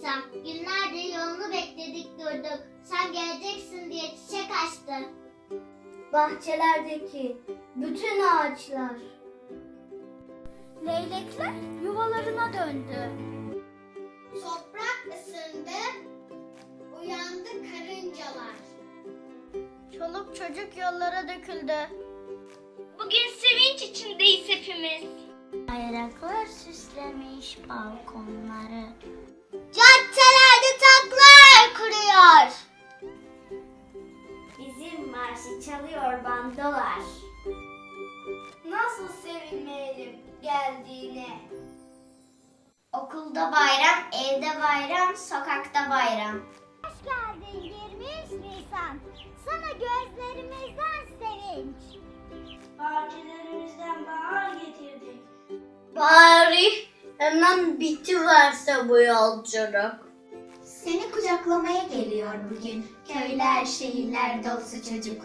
bilsem. Günlerdir yolunu bekledik durduk. Sen geleceksin diye çiçek açtı. Bahçelerdeki bütün ağaçlar. Leylekler yuvalarına döndü. Toprak ısındı, uyandı karıncalar. Çoluk çocuk yollara döküldü. Bugün sevinç içindeyiz hepimiz. Bayraklar süslemiş balkonları. Marşı çalıyor bandolar. Nasıl sevinmeyelim geldiğine. Okulda bayram, evde bayram, sokakta bayram. Hoş geldin 23 Nisan. Sana gözlerimizden sevinç. Bahçelerimizden bahar getirdik. Bari hemen bitiverse bu yolculuk. Seni kucaklamaya geliyor bugün. Köyler, şehirler dolusu çocuk.